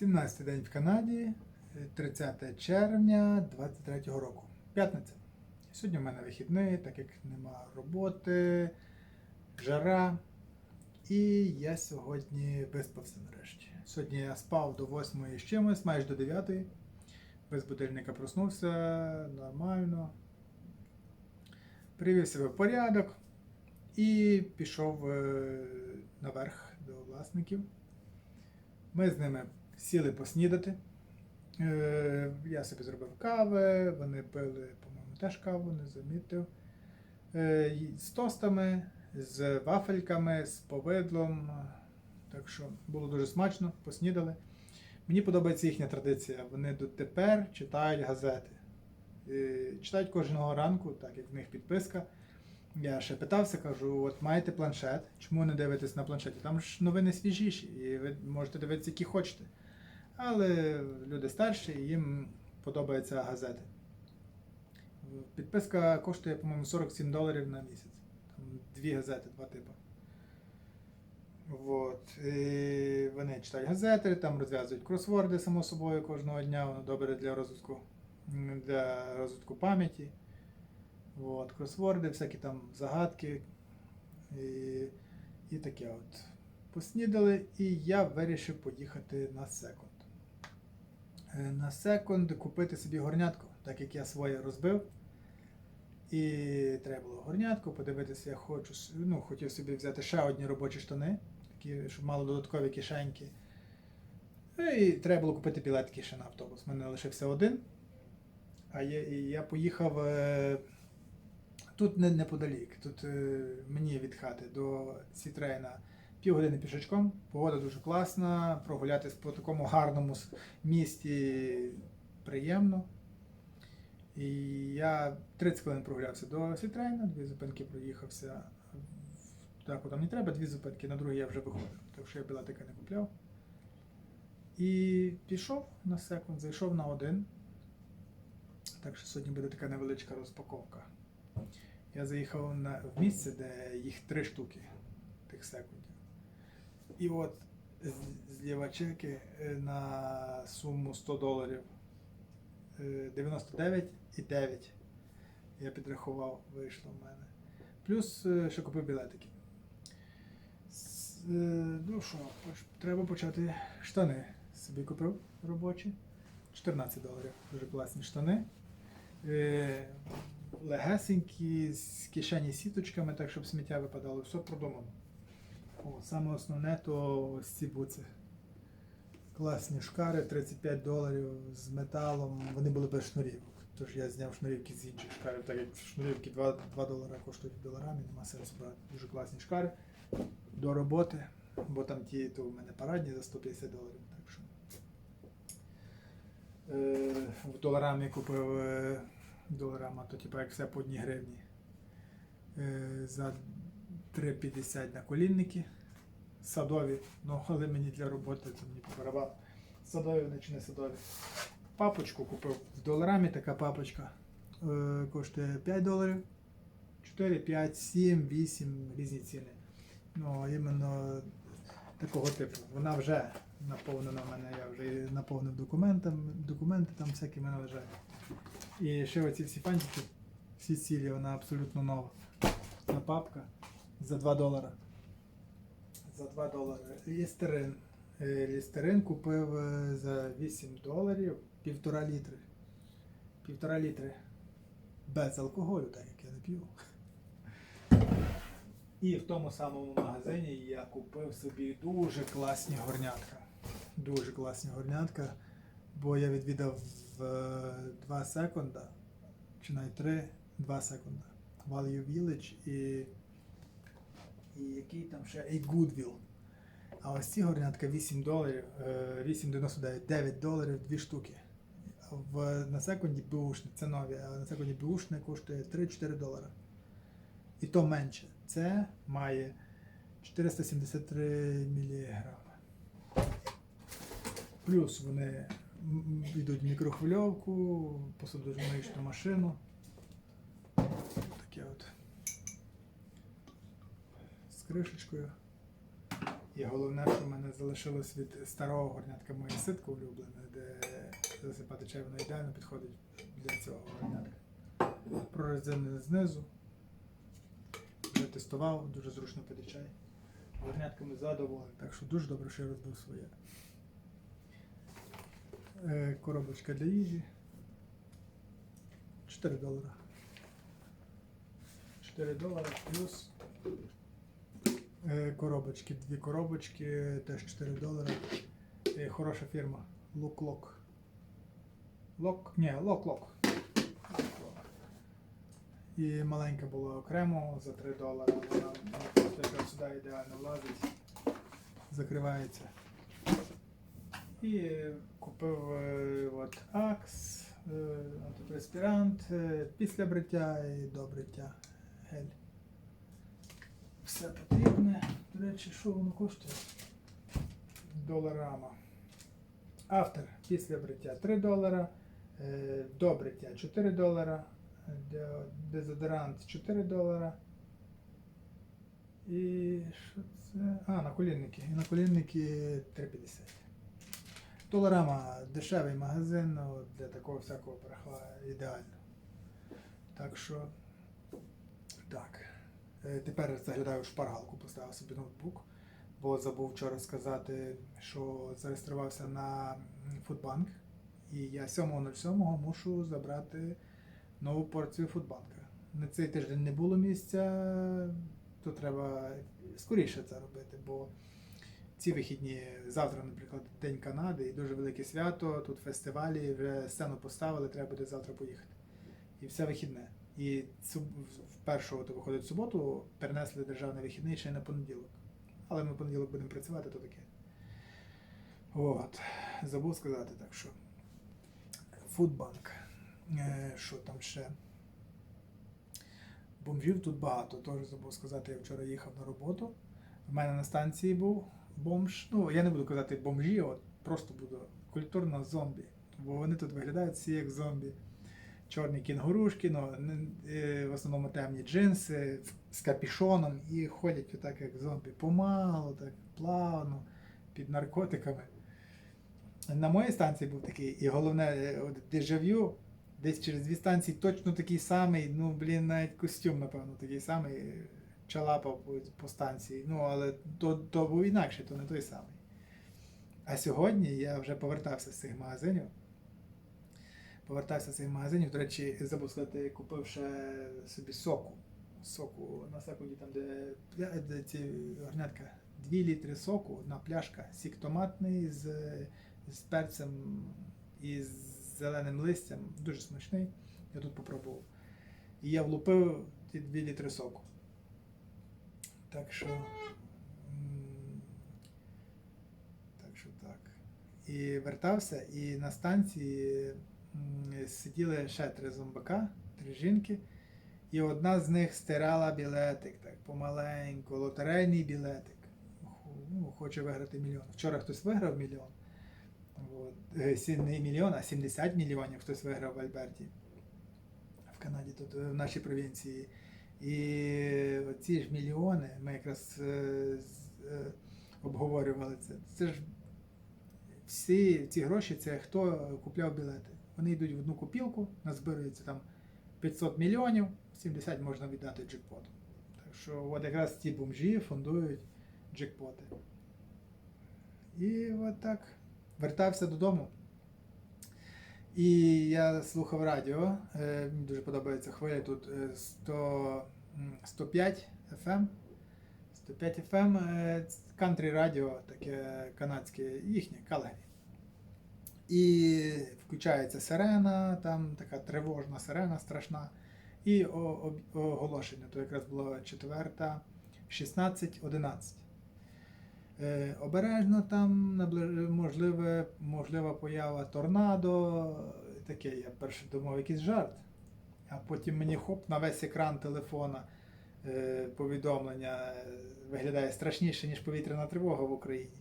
17 день в Канаді, 30 червня 23 року. П'ятниця. Сьогодні в мене вихідний, так як нема роботи, жара. І я сьогодні виспався нарешті. Сьогодні я спав до 8 з чимось, майже до 9. Без будильника проснувся нормально. Привів себе в порядок і пішов е, наверх до власників. Ми з ними сіли поснідати. Е, Я собі зробив кави, вони пили, по-моєму, теж каву, не замітив. Е, З тостами, з вафельками, з повидлом. Так що було дуже смачно, поснідали. Мені подобається їхня традиція. Вони дотепер читають газети. Е, Читають кожного ранку, так як в них підписка. Я ще питався, кажу: от маєте планшет, чому не дивитесь на планшеті? Там ж новини свіжіші, і ви можете дивитися, які хочете. Але люди старші, їм подобаються газети. Підписка коштує, по-моєму, 47 доларів на місяць. Там дві газети, два типи. Вот. І вони читають газети, там розв'язують кросворди, само собою, кожного дня. Воно добре для розвитку, для розвитку пам'яті. От, кросворди, всякі там загадки і, і таке от. Поснідали, і я вирішив поїхати на секунд. Е, На секунд купити собі горнятку, так як я своє розбив. І треба було горнятку, подивитися, я хочу, ну, хотів собі взяти ще одні робочі штани, такі, щоб мали додаткові кишеньки. Ну, І треба було купити білетки ще на автобус. У мене лишився один. А я, і я поїхав е, тут не, неподалік. Тут е, мені від хати до Сітрейна півгодини пішечком. Погода дуже класна. Прогулятись по такому гарному місті приємно. І я 30 хвилин прогулявся до Сітрейна, дві зупинки проїхався. Так, куди мені треба, дві зупинки, на другій я вже виходив. Так що я білетика не купляв. І пішов на секунд, зайшов на один. Так що сьогодні буде така невеличка розпаковка. Я заїхав на, в місце, де їх три штуки тих секундів. І от з- зліва чеки е, на суму 100 доларів е, 99,9. Я підрахував, вийшло в мене. Плюс е, ще купив білетики. Е, Ну що, треба почати штани. Собі купив робочі. 14 доларів. Дуже класні штани. Е, Легесенькі, з кишені сіточками, так щоб сміття випадало. Все продумано. О, саме основне то ось ці буци. Класні шкари, 35 доларів з металом. Вони були без шнурівок. Тож я зняв шнурівки з інших шкарів, так як шнурівки 2, 2 долара коштують доларами, нема сенсу брати. Дуже класні шкари. До роботи, бо там ті, то в мене парадні за 150 доларів. Так що. Е, в доларамі купив е, доларама, то типу як все по одній гривні. Е, за 3,50 на колінники. Садові, ну але мені для роботи це мені по. Садові вони чи не садові. Папочку купив в доларамі така папочка. Е, коштує 5 доларів. 4, 5, 7, 8 різні ціни. Ну, іменно такого типу. Вона вже наповнена в мене, я вже наповнив документами, документи там всякі мене лежать. І ще оці всі пантики, всі цілі, вона абсолютно нова. Ця папка за 2 долара. За 2 долари. Лістерин. Е, Лістерин купив е, за 8 доларів півтора літри. Півтора літри. Без алкоголю, так як я не п'ю. І в тому самому магазині я купив собі дуже класні горнятка. Дуже класні горнятка. Бо я відвідав е, 2 секунда, чи навіть 3, 2 секунда. Value Village і, і який там ще і Goodwill. А ось ці горнятка 8 доларів, е, 8,99, 9 доларів, 2 штуки. В, на секунді бушне, це нові, а на секунді бушне коштує 3-4 долари. І то менше. Це має 473 міліграми. Плюс вони йдуть в мікрохвильовку, посудомоїчну машину. Таке от. З кришечкою. І головне, що в мене залишилось від старого горнятка моє ситко улюблене, де засипати чай, воно ідеально підходить для цього горнятка. Прорезинене знизу. Вже тестував, дуже зручно пити чай. Горнятками задоволений, так що дуже добре, що я розбив своє. Е, Коробочка для їжі. 4 долара. 4 долара плюс коробочки. Дві коробочки, теж 4 долара. Е, Хороша фірма. Лук-лок. Лок? Ні, лок-лок. І маленька була окремо за 3 долари. Вона якраз сюди ідеально влазить, закривається. І е, купив е, от Акс, е, антиперспірант е, після бриття і до бриття гель. Все потрібне. До речі, що воно коштує? Доларама. Автор після бриття 3 долара, е, до бриття 4 долара, де- дезодорант 4 долара. І що це? А, наколінники. І наколінники 3,50. Доларама дешевий магазин, ну, для такого всякого барахла ідеально. Так що, так. Е, Тепер заглядаю в шпаргалку, поставив собі ноутбук, бо забув вчора сказати, що зареєструвався на Фудбанк. І я 7.07 мушу забрати нову порцію Фудбанка. На цей тиждень не було місця, то треба скоріше це робити, бо ці вихідні, завтра, наприклад, День Канади і дуже велике свято, тут фестивалі, вже сцену поставили, треба буде завтра поїхати. І все вихідне. І цю, першого, то виходить в суботу, перенесли державний вихідний ще й на понеділок. Але ми понеділок будемо працювати, то таке. От. Забув сказати так, що. Фудбанк. Е, Що там ще? Бомжів тут багато. Теж забув сказати, я вчора їхав на роботу. В мене на станції був бомж. Ну, я не буду казати бомжі, от просто буду культурно зомбі. Бо вони тут виглядають всі як зомбі. Чорні кінгурушки, ну, е, в основному темні джинси з капішоном і ходять отак, як зомбі. Помалу, так плавно, під наркотиками. На моїй станції був такий, і головне, е, дежавю, десь через дві станції точно такий самий, ну, блін, навіть костюм, напевно, такий самий, е, чалапав по, по станції. Ну, але то, то був інакше, то не той самий. А сьогодні я вже повертався з цих магазинів. Повертався з цих магазинів. До речі, забув сказати, купив ще собі соку. Соку на секунді, там, де, де ці горнятка. 2 літри соку, одна пляшка, сік томатний з, з перцем і з зеленим листям. Дуже смачний. Я тут попробував. І я влупив ті 2 літри соку. Так що. Так що так. І вертався, і на станції сиділи ще три зомбака, три жінки. І одна з них стирала білетик, так помаленьку, лотерейний білетик. Ну, хоче виграти мільйон. Вчора хтось виграв мільйон. От. Е, Не мільйон, а 70 мільйонів хтось виграв в Альберті. В Канаді, тут е, в нашій провінції. І ці ж мільйони, ми якраз е, е, обговорювали це. Це ж всі ці гроші це хто купляв білети. Вони йдуть в одну копілку, назбирується там 500 мільйонів, 70 можна віддати джекпоту. Так що от якраз ці бомжі фондують джекпоти. І от так. Вертався додому. І я слухав радіо. е, Мені дуже подобається хвиля тут е, 100, 105 FM. 105 FM кантрі радіо, таке канадське, їхнє, Калгарі. І включається сирена, там така тривожна сирена страшна. І оголошення, то якраз було четверта, 16.11. Е, обережно там можливе, можлива поява торнадо. Таке, я перше думав, якийсь жарт. А потім мені хоп на весь екран телефона е, повідомлення виглядає страшніше, ніж повітряна тривога в Україні.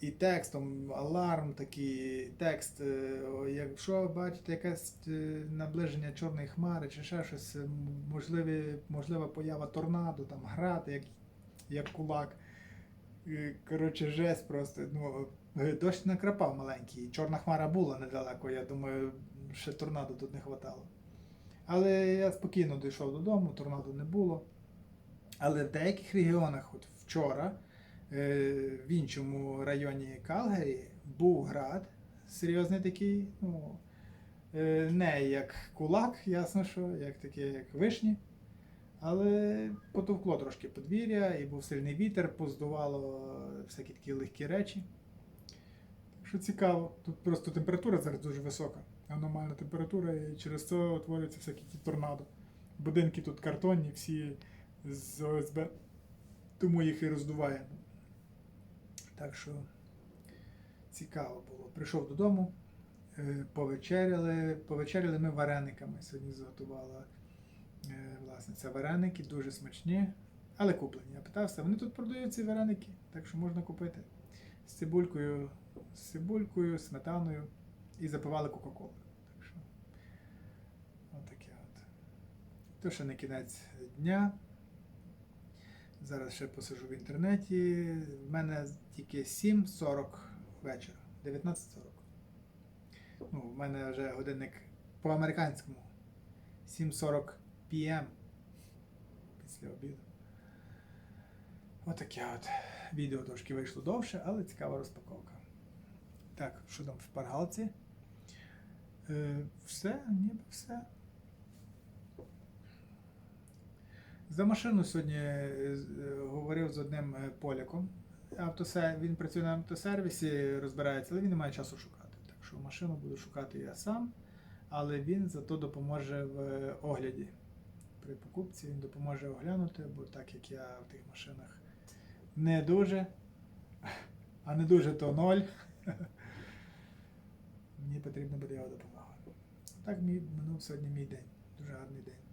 І текстом, аларм такий, текст. е, Якщо бачите якесь е, наближення чорної хмари чи ще щось, можливі, можлива поява торнадо, там грати, як, як кулак. Коротше, жесть просто. Ну, е, дощ накрапав маленький. Чорна хмара була недалеко. Я думаю, ще торнадо тут не хватало. Але я спокійно дійшов додому, торнадо не було. Але в деяких регіонах, от вчора, в іншому районі Калгарі, був град серйозний такий, ну, е, не як кулак, ясно, що, як таке, як вишні. Але потовкло трошки подвір'я, і був сильний вітер, поздувало всякі такі легкі речі. Що цікаво. Тут просто температура зараз дуже висока, аномальна температура, і через це утворюються всякі ті торнадо. Будинки тут картонні, всі з ОСБ, тому їх і роздуває. Так що цікаво було. Прийшов додому, е, повечеряли. Повечеряли ми варениками. Сьогодні зготувала е, власниця вареники, дуже смачні, але куплені. Я питався, вони тут продають ці вареники, так що можна купити з цибулькою, з цибулькою, сметаною і запивали Кока-Колою. Так що, отаке от. То ще не кінець дня. Зараз ще посижу в інтернеті. В мене тільки 7.40 вечора, 19.40. Ну, в мене вже годинник по американському. 7.40 PM після обіду. Отаке от. Відео трошки вийшло довше, але цікава розпаковка. Так, що там в шпаргалці? Е, все, ніби все. За машину сьогодні е, е, говорив з одним е, поляком. Автосер... Він працює на автосервісі, розбирається, але він не має часу шукати. Так що машину буду шукати я сам, але він зато допоможе в огляді. При покупці він допоможе оглянути, бо так як я в тих машинах не дуже, а не дуже то ноль. Мені потрібна буде його допомога. Так мій минув сьогодні мій день. Дуже гарний день.